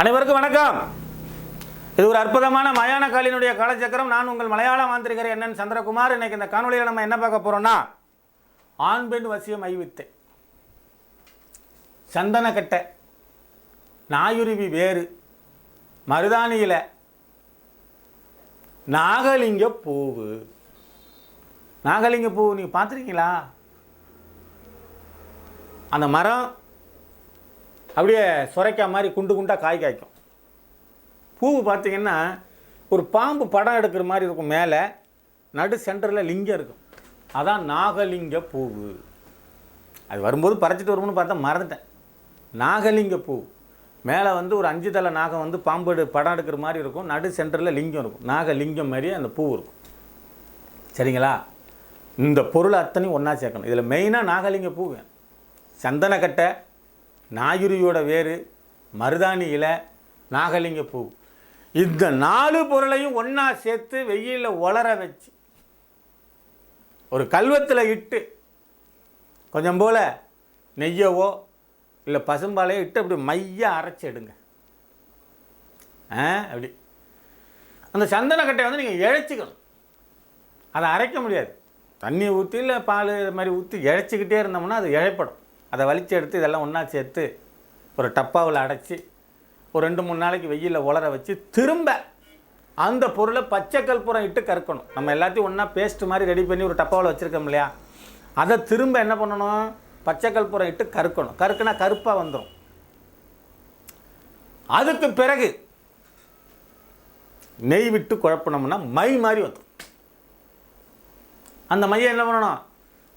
அனைவருக்கும் வணக்கம். இது ஒரு அற்புதமான மயான காலினுடைய காலச்சக்கரம். நான் உங்கள் மலையாள மாந்திரிகர் என்னன் சந்திரகுமார். இன்னைக்கு இந்த காணொலியில் நம்ம என்ன பார்க்க போறோம்னா ஆண் பெண் வசியம் ஐவித்தை. சந்தனக்கட்டை நாயுருவி வேறு மருதாணியில் நாகலிங்க பூவு. நாகலிங்க பூ நீங்கள் பார்த்துருக்கீங்களா? அந்த மரம் அப்படியே சுரைக்காய் மாதிரி குண்டு குண்டாக காய் காய்க்கும். பூ பார்த்தீங்கன்னா ஒரு பாம்பு படம் எடுக்கிற மாதிரி இருக்கும் மேலே நடு சென்டரில் லிங்கம் இருக்கும். அதான் நாகலிங்க பூவு. அது வரும்போது பறிச்சிட்டு வரும்னு பார்த்தா மறந்துட்டேன். நாகலிங்க பூ. மேலே வந்து ஒரு அஞ்சு தலை நாகம் வந்து பாம்பு எடு- படம் எடுக்கிற மாதிரி இருக்கும். நடு சென்டரில் லிங்கம் இருக்கும். நாகலிங்கம் மாதிரி அந்த பூ இருக்கும். சரிங்களா? இந்த பொருள் அத்தனையும் ஒன்றா சேர்க்கணும். இதில் மெயினாக நாகலிங்க பூ வேணும். சந்தனக்கட்டை நாயுருவியோட வேறு மருதாணி இலை நாகலிங்க பூ. இந்த நாலு பொருளையும் ஒன்றா சேர்த்து வெயிலில் உலர வச்சு ஒரு கல்வத்தில் இட்டு கொஞ்சம் போல் நெய்யவோ இல்லை பசும்பாலையோ இட்டு அப்படி மைய அரைச்சி எடுங்க. ஆ அப்படி. அந்த சந்தனக்கட்டையை வந்து நீங்கள் இழைச்சிக்கணும். அதை அரைக்க முடியாது. தண்ணி ஊற்றி இல்லை பால் இது மாதிரி ஊற்றி இழைச்சிக்கிட்டே இருந்தோம்னா அது இழைப்படும். அதை வலித்து எடுத்து இதெல்லாம் ஒன்றா சேர்த்து ஒரு டப்பாவில் அடைச்சி ஒரு ரெண்டு மூணு நாளைக்கு வெயிலில் உலர வச்சு திரும்ப அந்த பொருளை பச்சை கற்பூரம் இட்டு கறக்கணும். நம்ம எல்லாத்தையும் ஒன்றா பேஸ்ட் மாதிரி ரெடி பண்ணி ஒரு டப்பாவில் வச்சுருக்கோம் இல்லையா? அதை திரும்ப என்ன பண்ணணும்? பச்சை கற்பூரம் இட்டு கறுக்கணும். கறுக்குனா கருப்பாக வந்துடும் அதுக்கு பிறகு நெய் விட்டு குழப்பினோம்னா மை மாதிரி வந்துடும் அந்த மையை என்ன பண்ணணும்?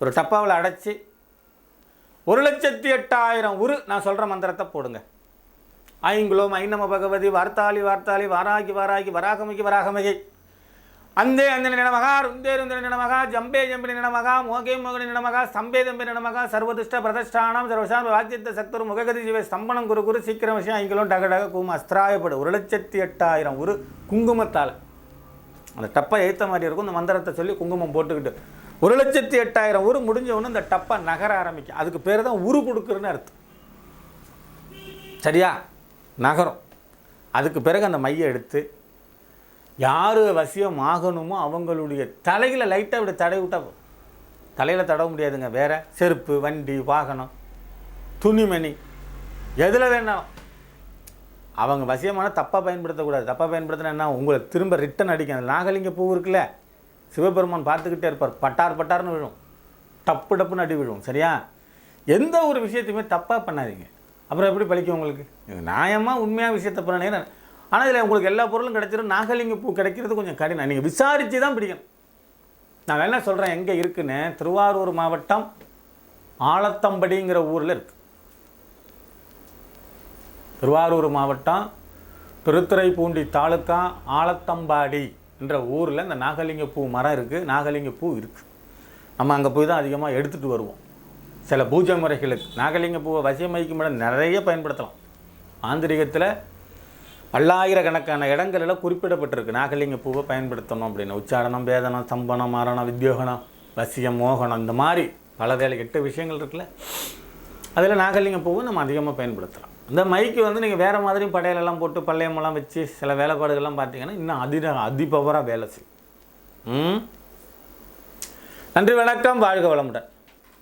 ஒரு டப்பாவில் அடைச்சி ஒரு லட்சத்தி எட்டாயிரம் உரு. நான் சொல்கிற மந்திரத்தை போடுங்க. ஐங்குலோம் ஐநம பகவதி வார்த்தாளி வார்த்தாளி வாராகி வாராகி வராகமிகி வராகமிகை. அந்தே அந்த நினமகா ருந்தே ருந்த நினமகா ஜம்பே ஜம்பி நினமகா மோகே மோகனி நினமகா சம்பே தம்பி நினமகா சர்வதிஷ்ட பிரதிஷ்டானம் சர்வசாம் வாக்கியத்த சக்தர் முககதி ஜீவ ஸ்தம்பனம் குரு குரு சீக்கிரம் விஷயம் ஐங்கிலும் டக டக கூம அஸ்திராயப்படு. ஒரு லட்சத்தி எட்டாயிரம் உரு. குங்குமத்தால். அந்த டப்பை ஏற்ற மாதிரி இருக்கும் இந்த மந்திரத்தை சொல்லி குங்குமம் போட்டுக்கிட்டு. ஒரு லட்சத்தி எட்டாயிரம் ஊர் முடிஞ்சவொன்னு இந்த டப்பா நகர ஆரம்பிக்கும். அதுக்கு பேர் தான் உரு கொடுக்குறன்னு அர்த்தம். சரியா? நகரம். அதுக்கு பிறகு அந்த மையை எடுத்து யார் வசியம் ஆகணுமோ அவங்களுடைய தலையில் லைட்டாக இப்படி தடவி விட்டா தலையில் தடவ முடியாதுங்க. வேறு செருப்பு வண்டி வாகனம் துணிமணி எதில் வேணாலும். அவங்க வசியமான தப்பாக பயன்படுத்தக்கூடாது. தப்பாக பயன்படுத்தினா என்ன? உங்களை திரும்ப ரிட்டன் அடிக்கும். அந்த நாகலிங்க பூ இருக்குல்ல? சிவபெருமான் பார்த்துக்கிட்டே இருப்பார். பட்டார் பட்டார்னு விழும். டப்பு டப்புன்னு அடி விழும். சரியா? எந்த ஒரு விஷயத்தையுமே தப்பாக பண்ணாதீங்க. அப்புறம் எப்படி பழிக்கும் உங்களுக்கு? நியாயமாக உண்மையாக விஷயத்தை பண்ண ஆனால் இதில் உங்களுக்கு எல்லா பொருளும் கிடைச்சிடும் நாகலிங்க பூ கிடைக்கிறது கொஞ்சம் கடினம். நீங்கள் விசாரித்து தான் பிடிக்கணும். நான் என்ன சொல்கிறேன் எங்கே இருக்குன்னு. திருவாரூர் மாவட்டம் ஆலத்தம்படிங்கிற ஊரில் இருக்குது திருவாரூர் மாவட்டம் திருத்துறைப்பூண்டி தாலுக்கா ஆலத்தம்பாடி. என்ற ஊரில் இந்த நாகலிங்க பூ மரம் இருக்குது நாகலிங்க பூ இருக்குது நம்ம அங்கே போய் தான் அதிகமாக எடுத்துகிட்டு வருவோம். சில பூஜை முறைகளுக்கு. நாகலிங்க பூவை வசியமைக்கும் இடம் நிறைய பயன்படுத்தலாம். ஆந்திரிகத்தில் பல்லாயிரக்கணக்கான இடங்களில் குறிப்பிடப்பட்டிருக்கு நாகலிங்க பூவை பயன்படுத்தணும் அப்படின்னு. உச்சாரணம் வேதனம் சம்பனம் மரணம் வித்யோகனம் வசியம் மோகனம் இந்த மாதிரி பல வேலை எட்டு விஷயங்கள் இருக்குல்ல. அதில் நாகலிங்க பூவை நம்ம அதிகமாக பயன்படுத்தலாம். இந்த மைக்கு வந்து நீங்கள் வேறு மாதிரி படையலெல்லாம் போட்டு பள்ளையமெல்லாம் வச்சு சில வேலைப்பாடுகள்லாம் பார்த்தீங்கன்னா இன்னும் அதி அதிபவராக வேலை செய்யும் நன்றி வணக்கம். வாழ்க வளமுடன்.